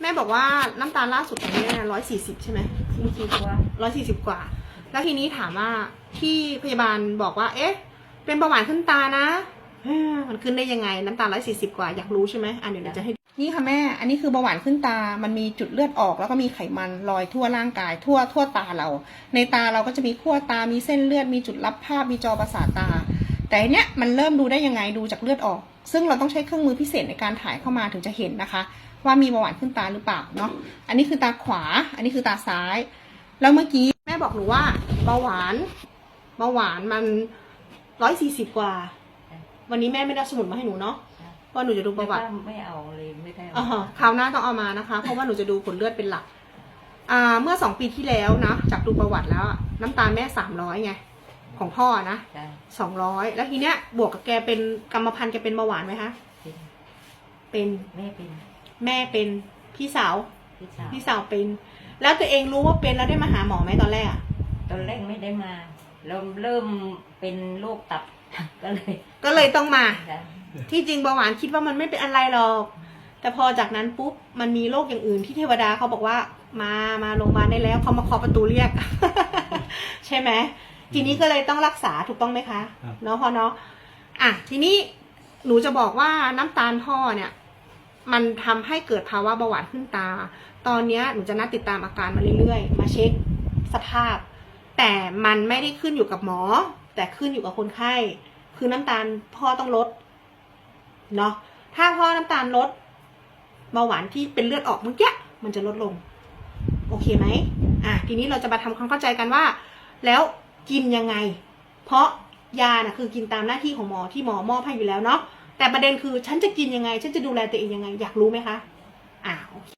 แม่บอกว่าน้ำตาลล่าสุดของแม่ร้อยสี่สิบใช่ไหมสี่สิบกว่าร้อยสี่สิบกว่า แล้วทีนี้ถามว่าที่พยาบาลบอกว่า เอ๊ะ เป็นเบาหวานขึ้นตานะเอ้อมันขึ้นได้ยังไงน้ำตาลร้อยสี่สิบกว่าอยากรู้ใช่ไหมอะเดี๋ยวเดี๋ยวจะให้ นี่ค่ะแม่ อันนี้คือเบาหวานขึ้นตา มันมีจุดเลือดออก แล้วก็มีไขมันลอยทั่วร่างกาย ทั่วทั่วตาเรา ในตาเราก็จะมีขั้วตา มีเส้นเลือด มีจุดรับภาพ มีจอประสาทตา แต่อันเนี้ยมันเริ่มดูได้ยังไง ดูจากเลือดออก ซึ่งเราต้องใช้เครื่องมือพิเศษในการถ่ายเข้ามาถึงจะเห็นนะคะ ว่ามีเบาหวานขึ้นตาหรือเปล่าเนาะอันนี้คือตาขวา อันนี้คือตาซ้าย แล้วเมื่อกี้แม่บอกหนูว่าเบาหวานเบาหวานมันร้อยสี่สิบกว่า วันนี้แม่ไม่ได้เอาสมุดมาให้หนูเนาะเพราะหนูจะดูประวัติไม่เอาเลยไม่ได้อ่าฮะคราวหน้าต้องเอามานะคะ เพราะว่าหนูจะดูผลเลือดเป็นหลัก อ่า เมื่อสองปีที่แล้วนะจากดูประวัติแล้วอะน้ำตาลแม่สามร้อยไง ของพ่อนะได้สองร้อยแล้วทีเนี้ยบวกกับแกเป็นกรรมพันธุ์แกเป็นเบาหวานไหมคะเป็นเป็นแม่เป็นแม่เป็นพี่สาวพี่สาวพี่สาวเป็น แล้วตัวเองรู้ว่าเป็นแล้วได้มาหาหมอไหมตอนแรกอะตอนแรกไม่ได้มาเราเริ่มเป็นโรคตับ ก็เลยก็เลยต้องมาได้ที่จริงเบาหวานคิดว่ามันไม่เป็นอะไรหรอก แต่พอจากนั้นปุ๊บมันมีโรคอย่างอื่นที่เทวดาเขาบอกว่ามามาโรงพยาบาลได้แล้วเขามาเคาะประตูเรียก ใช่ไหม ทีนี้ก็เลยต้องรักษาถูกต้องไหมคะครับ เนาะพอเนาะอะทีนี้หนูจะบอกว่าน้ำตาลพ่อเนี่ย มันทำให้เกิดภาวะเบาหวานขึ้นตา ตอนเนี้ยหนูจะนัดติดตามอาการมาเรื่อยๆ มาเช็คสภาพ แต่มันไม่ได้ขึ้นอยู่กับหมอ แต่ขึ้นอยู่กับคนไข้ คือน้ำตาลพ่อต้องลดเนาะถ้าพ่อน้ำตาลลดเบาหวานที่เป็นเลือดออกเมื่อกี้มันจะลดลง โอเคไหมอะทีนี้เราจะมาทำความเข้าใจกันว่า แล้ว กินยังไง เพราะยาน่ะคือกินตามหน้าที่ของหมอที่หมอมอบให้อยู่แล้วเนาะแต่ประเด็นคือฉันจะกินยังไง ฉันจะดูแลตัวเองยังไง อยากรู้ไหมคะอ้าว